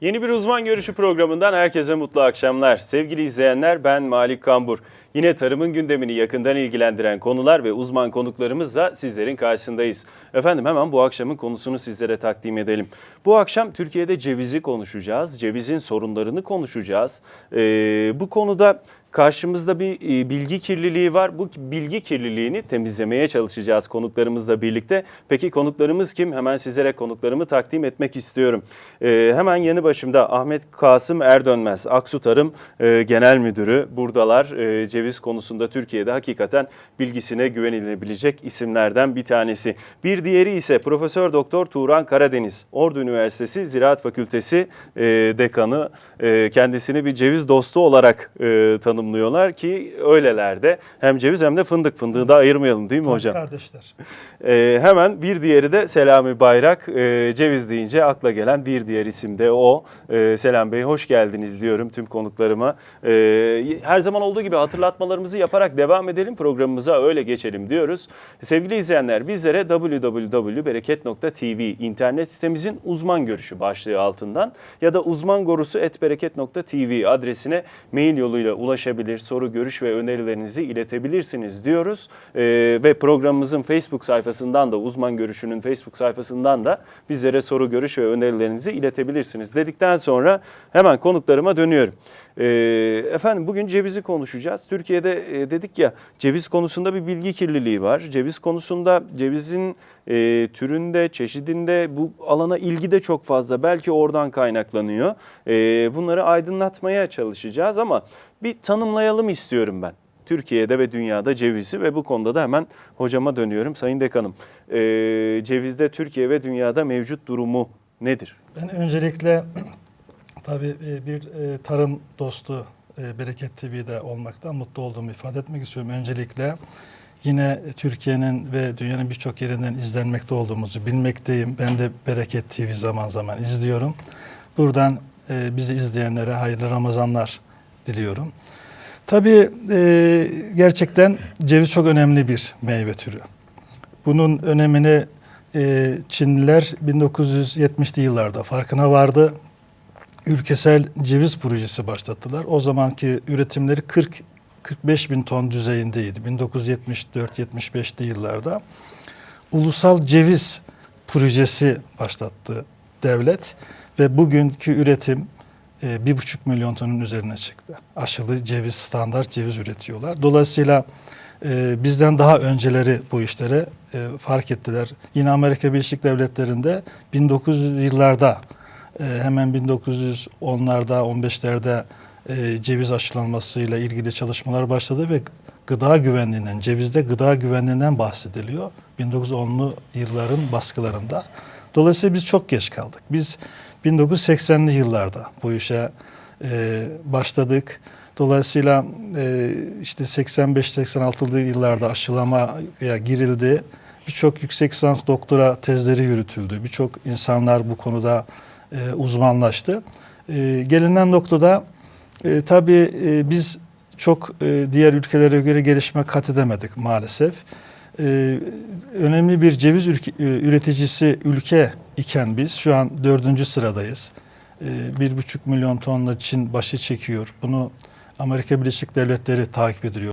Yeni bir uzman görüşü programından herkese mutlu akşamlar. Sevgili izleyenler ben Malik Kambur. Yine tarımın gündemini yakından ilgilendiren konular ve uzman konuklarımızla sizlerin karşısındayız. Efendim hemen bu akşamın konusunu sizlere takdim edelim. Bu akşam Türkiye'de cevizi konuşacağız. Cevizin sorunlarını konuşacağız. Ee, bu konuda Karşımızda bir e, bilgi kirliliği var. Bu bilgi kirliliğini temizlemeye çalışacağız konuklarımızla birlikte. Peki konuklarımız kim? Hemen sizlere konuklarımı takdim etmek istiyorum. Ee, hemen yanı başımda Ahmet Kasım Erdönmez, Aksu Tarım e, Genel Müdürü. Buradalar. E, ceviz konusunda Türkiye'de hakikaten bilgisine güvenilebilecek isimlerden bir tanesi. Bir diğeri ise Profesör Doktor Turan Karadeniz, Ordu Üniversitesi Ziraat Fakültesi e, Dekanı. E, kendisini bir ceviz dostu olarak e, tanımlıyorlar ki öylelerde hem ceviz hem de fındık. Fındığı da ayırmayalım değil mi hocam? Kardeşler. Ee, hemen bir diğeri de Selami Bayrak. Ee, ceviz deyince akla gelen bir diğer isim de o. Ee, Selam Bey hoş geldiniz diyorum tüm konuklarıma. Ee, her zaman olduğu gibi hatırlatmalarımızı yaparak devam edelim programımıza öyle geçelim diyoruz. Sevgili izleyenler bizlere www.bereket.tv internet sitemizin uzman görüşü başlığı altından ya da uzmangorusu.bereket.tv adresine mail yoluyla ulaşabilir, soru, görüş ve önerilerinizi iletebilirsiniz diyoruz. Ee, ve programımızın Facebook sayfasından da uzman görüşünün Facebook sayfasından da bizlere soru, görüş ve önerilerinizi iletebilirsiniz dedikten sonra hemen konuklarıma dönüyorum. Ee, efendim bugün cevizi konuşacağız. Türkiye'de e, dedik ya ceviz konusunda bir bilgi kirliliği var. Ceviz konusunda cevizin e, türünde, çeşidinde bu alana ilgi de çok fazla. Belki oradan kaynaklanıyor. E, bunları aydınlatmaya çalışacağız ama bir tanımlayalım istiyorum ben. Türkiye'de ve dünyada cevizi ve bu konuda da hemen hocama dönüyorum. Sayın Dekanım, e, cevizde Türkiye ve dünyada mevcut durumu nedir? Ben öncelikle tabii bir tarım dostu Bereket TV'de olmaktan mutlu olduğumu ifade etmek istiyorum. Öncelikle yine Türkiye'nin ve dünyanın birçok yerinden izlenmekte olduğumuzu bilmekteyim. Ben de Bereket TV zaman zaman izliyorum. Buradan bizi izleyenlere hayırlı Ramazanlar diliyorum. Tabii e, gerçekten ceviz çok önemli bir meyve türü. Bunun önemini e, Çinliler 1970'li yıllarda farkına vardı. Ülkesel ceviz projesi başlattılar. O zamanki üretimleri 40 45 bin ton düzeyindeydi 1974-75'li yıllarda. Ulusal ceviz projesi başlattı devlet ve bugünkü üretim bir buçuk milyon tonun üzerine çıktı. Aşılı ceviz, standart ceviz üretiyorlar. Dolayısıyla e, bizden daha önceleri bu işlere e, fark ettiler. Yine Amerika Birleşik Devletleri'nde 1900 yıllarda e, hemen 1910'larda 15'lerde e, ceviz aşılanmasıyla ilgili çalışmalar başladı ve gıda güvenliğinden, cevizde gıda güvenliğinden bahsediliyor 1910'lu yılların baskılarında. Dolayısıyla biz çok geç kaldık. Biz 1980'li yıllarda bu işe e, başladık. Dolayısıyla e, işte 85-86'lı yıllarda aşılamaya girildi. Birçok yüksek lisans doktora tezleri yürütüldü. Birçok insanlar bu konuda e, uzmanlaştı. E, gelinen noktada e, tabii e, biz çok e, diğer ülkelere göre gelişme kat edemedik maalesef. E, önemli bir ceviz e, üreticisi ülke iken biz şu an dördüncü sıradayız. E, bir buçuk milyon tonla Çin başı çekiyor. Bunu Amerika Birleşik Devletleri takip ediyor.